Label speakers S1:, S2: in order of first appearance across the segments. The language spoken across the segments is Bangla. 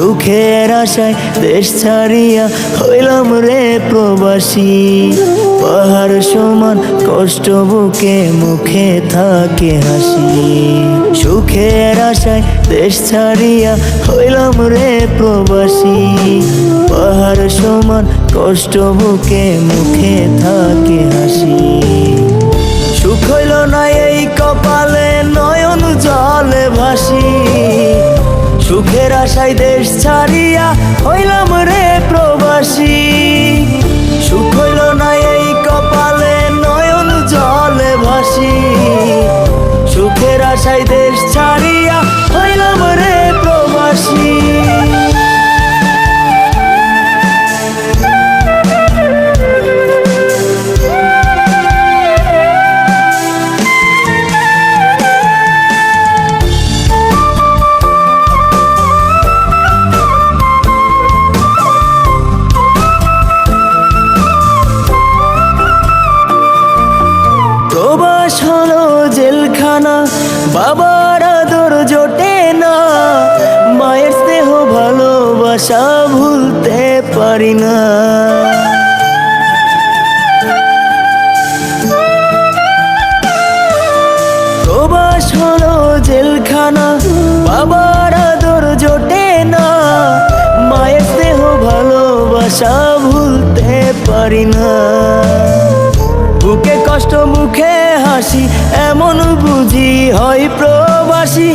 S1: সুখের আশায় দেশ ছাড়িয়া হইলাম রে প্রবাসী। পাহাড় সমান কষ্ট বুকে মুখে থাকে হাসি। সুখের আশায় দেশ ছাড়িয়া হইলাম রে প্রবাসী। পাহাড় সমান কষ্ট বুকে মুখে থাকে হাসি। সুখ হইল না এই কপালে সুখের আশায় দেশ ছাড়িয়া হইলাম রে প্রবাসী। প্রবাস হলো জেলখানা, বাবার আদর জোটে না। মায়ের স্নেহ ভালোবাসা ভুলতে পারি না। প্রবাস হলো জেলখানা, বাবার আদর জোটে না। মায়ের স্নেহ ভালোবাসা ভুলতে পারি না। বুকে কষ্ট, মুখে হাসি, এমন বুঝি হয় প্রবাসী।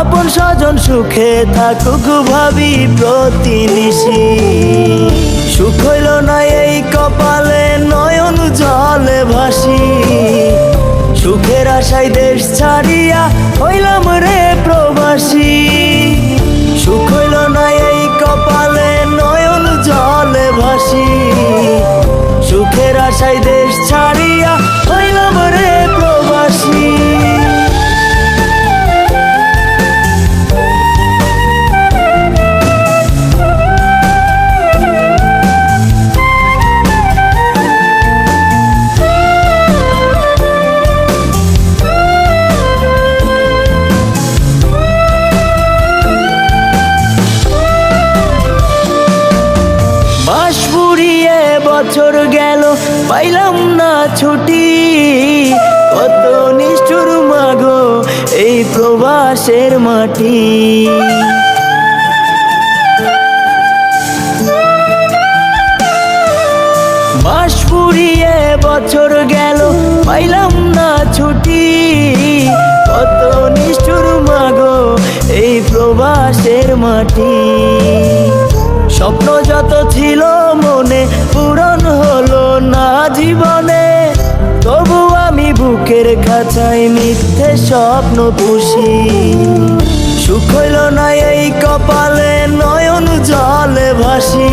S1: আপন স্বজন সুখে থাকুক ভাবি প্রতিনিশি। সুখ হইল না এই কপালে, নয়ন জলে ভাসি। সুখের আশায় দেশ ছাড়িয়া হইলাম আশায় দেশ ছাড়িয়া হইলাম রে প্রবাসী। বছর গেল পাইলাম না ছুটি। কত নিষ্ঠুর মাগো এই প্রবাসের মাটি। মাস ফুরিয়ে বছর গেল, পাইলাম না ছুটি। কত নিষ্ঠুর মাগো এই প্রবাসের মাটি। বুকের খাঁচায় মিথ্যে স্বপ্ন পুষি। সুখ হইল না এই কপালে, নয়ন জলে ভাসি।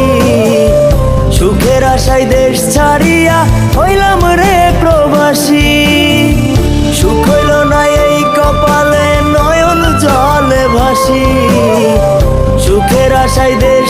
S1: সুখের আশায় দেশ ছাড়িয়া হইলাম রে প্রবাসী। সুখ হইল না এই কপালে, নয়ন জলে ভাসি। সুখের আশায় দেশ